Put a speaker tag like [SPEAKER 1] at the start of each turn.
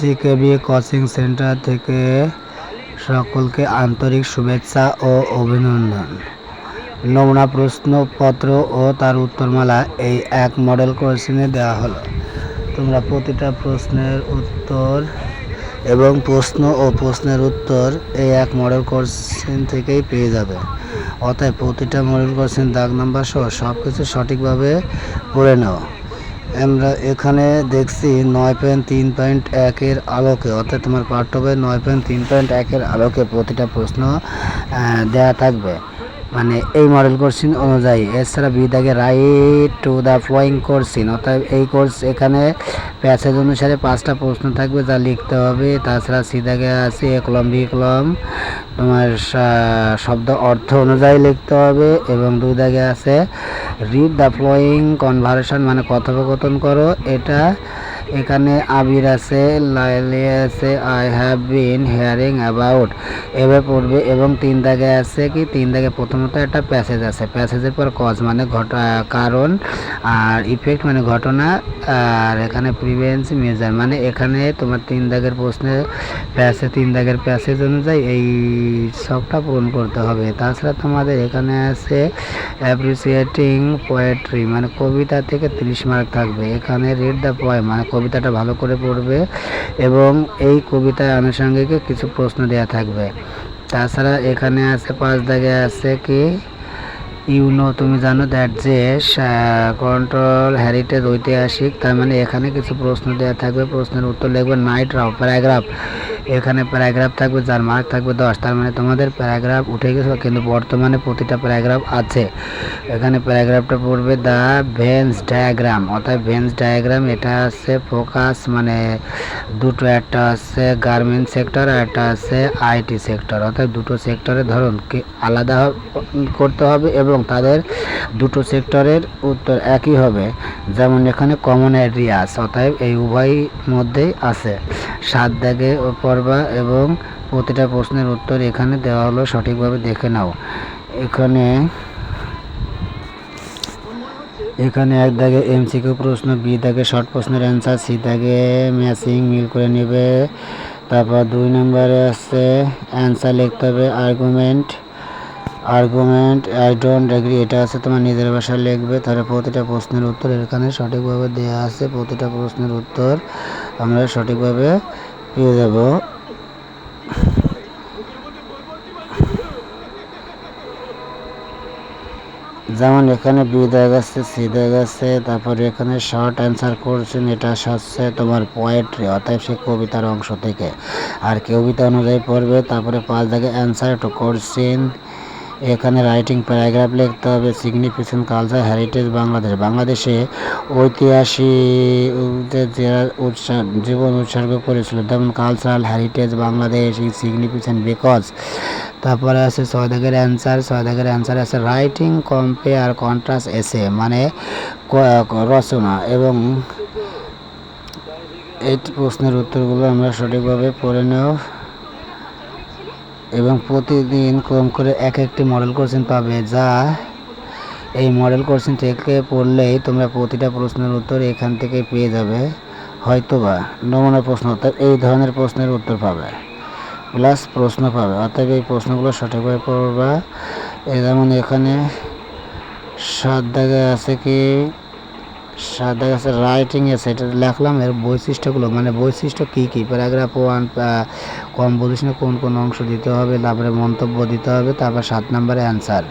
[SPEAKER 1] CKB coaching centre থেকে সকলকে আন্তরিক শুভেচ্ছা ও অভিনন্দন। নমুনা প্রশ্নপত্র ও তার উত্তরমালা এই এক মডেল কোশ্চেনে দেওয়া হলো। তোমরা প্রতিটা প্রশ্নের উত্তর এবং প্রশ্ন ও প্রশ্নের উত্তর এই এক মডেল কোশ্চেন থেকেই পেয়ে যাবে। অতএব প্রতিটা মডেল কোশ্চেন দাগ নাম্বার সহ সব কিছু সঠিকভাবে পড়ে নাও। আমরা এখানে দেখছি নয় পয়েন্ট তিন পয়েন্ট একের আলোকে, অর্থাৎ তোমার পাঠ্য বই নয় পয়েন্ট তিন পয়েন্ট একের আলোকে প্রতিটা প্রশ্ন দেয়া থাকবে। মানে এই মডেল কোর্সিন অনুযায়ী, এছাড়া বিদাগে রাইট টু দ্য ফ্লোয়িং কোর্সিন অর্থাৎ এই কোর্স এখানে প্যাসেজ অনুসারে পাঁচটা প্রশ্ন থাকবে যা লিখতে হবে। তাছাড়া সিদাগে আছে এ কলম, বি কলম, তোমার শব্দ অর্থ অনুযায়ী লিখতে হবে এবং দুই দাগে আছে রিড দ্য ফ্লোয়িং কনভারসেশন মানে কথোপকথন করো। এটা এখানে আবির আছে, লাইলি আছে I have been hearing about এভাবে পড়বে এবং তিন দাগে আছে কি? তিন দাগে প্রথমত একটা প্যাসেজ আছে। প্যাসেজের পর কজ মানে ঘটা কারণ আর ইফেক্ট মানে ঘটনা আর এখানে প্রিভেন্স মেজার মানে এখানে তোমার তিন দাগের প্রশ্নে প্যাসে তিন দাগের প্যাসেজ অনুযায়ী এই সবটা পূরণ করতে হবে। তাছাড়া তোমাদের এখানে আছে অ্যাপ্রিসিয়েটিং পোয়েট্রি মানে কবিতা থেকে তিরিশ মার্ক থাকবে। এখানে রিড দ্য পয়েম মানে কবিতাটা ভালো করে পড়বে এবং এই কবিতায় আনুষঙ্গিক কিছু প্রশ্ন দেওয়া থাকবে। তাছাড়া এখানে আছে পাঁচ দাগে আছে কি ইউনো তুমি জানো দ্যাট যে কন্ট্রোল হেরিটেজ ঐতিহাসিক, তার মানে এখানে কিছু প্রশ্ন দেওয়া থাকবে। প্রশ্নের উত্তর লিখবে নাইট রাও প্যারাগ্রাফ এখানে প্যারাগ্রাফ থাকবে, যার মার্ক থাকবে দশ। তার মানে তোমাদের প্যারাগ্রাফ উঠে গেছে, কিন্তু বর্তমানে প্রতিটা প্যারাগ্রাফ আছে। এখানে প্যারাগ্রাফটা পড়বে দ্য ভেন্স ডায়াগ্রাম অর্থাৎ ভেন্স ডায়াগ্রাম এটা আছে ফোকাস মানে দুটো, একটা আছে গার্মেন্ট সেক্টর আর একটা আছে আইটি সেক্টর অর্থাৎ দুটো সেক্টরের ধরন আলাদা করতে হবে এবং তাদের দুটো সেক্টরের উত্তর একই হবে। যেমন এখানে কমন এরিয়াস অতএব এই উভয় মধ্যেই আছে। সাত দাগে পড়বা এবং প্রতিটা প্রশ্নের উত্তর এখানে দেওয়া হলো, সঠিকভাবে দেখে নাও। এখানে এখানে এক দাগে এমসিকিউ প্রশ্ন বি দাগে শর্ট প্রশ্নের অ্যান্সার সি দাগে ম্যাচিং মিল করে নেবে। তারপর দুই নম্বরে আছে অ্যান্সার লিখতে হবে argument argument I don't agree এটা আছে তোমার নিজের ভাষায় লিখবে, তাহলে প্রতিটা প্রশ্নের উত্তর এখানে সঠিকভাবে দেওয়া আছে, প্রতিটা প্রশ্নের উত্তর আমরা সঠিকভাবে পেয়ে যাব। যেমন এখানে বি দেওয়া আছে, সি দেওয়া আছে, তারপরে এখানে শর্ট অ্যান্সার করছেন এটা হচ্ছে তোমার পোয়েট্রি অর্থাৎ সে কবিতার অংশ থেকে। আর কবিতা অনুযায়ী পড়বে, তারপরে পাঁচ দাগে অ্যান্সার টু করছেন এখানে রাইটিং প্যারাগ্রাফ লিখতে হবে সিগনিফিকেন্ট কালচার হেরিটেজ বাংলাদেশ। বাংলাদেশে ঐতিহাসিক জীবন উৎসর্গ করেছিল, যেমন cultural heritage Bangladesh is significant because তারপরে আছে ছয় দাগের অ্যান্সার ছয় দাগের অ্যান্সার আছে রাইটিং কম্পেয়ার কন্ট্রাস্ট এসে মানে রচনা। এবং এই প্রশ্নের উত্তরগুলো আমরা সঠিকভাবে পড়ে নেব। এবং প্রতিদিন কম করে এক একটি মডেল কোশ্চেন পাবে, যা এই মডেল কোশ্চেন থেকে পড়লেই তোমরা প্রতিটা প্রশ্নের উত্তর এখান থেকে পেয়ে যাবে। হয়তোবা নমুনা প্রশ্ন অর্থাৎ এই ধরনের প্রশ্নের উত্তর পাবে প্লাস প্রশ্ন পাবে। অর্থাৎ এই প্রশ্নগুলো সঠিকভাবে পড়বা। যেমন এখানে সাত দাগে আছে কি? সাত যাচ্ছে রাইটিংয়ে এটা লেখলাম, এর বৈশিষ্ট্যগুলো মানে বৈশিষ্ট্য কী কী? প্যারাগ্রাফ ওয়ান কম্পোজিশনে কোন কোন অংশ দিতে হবে, তারপরে মন্তব্য দিতে হবে, তারপর সাত নম্বরে অ্যান্সার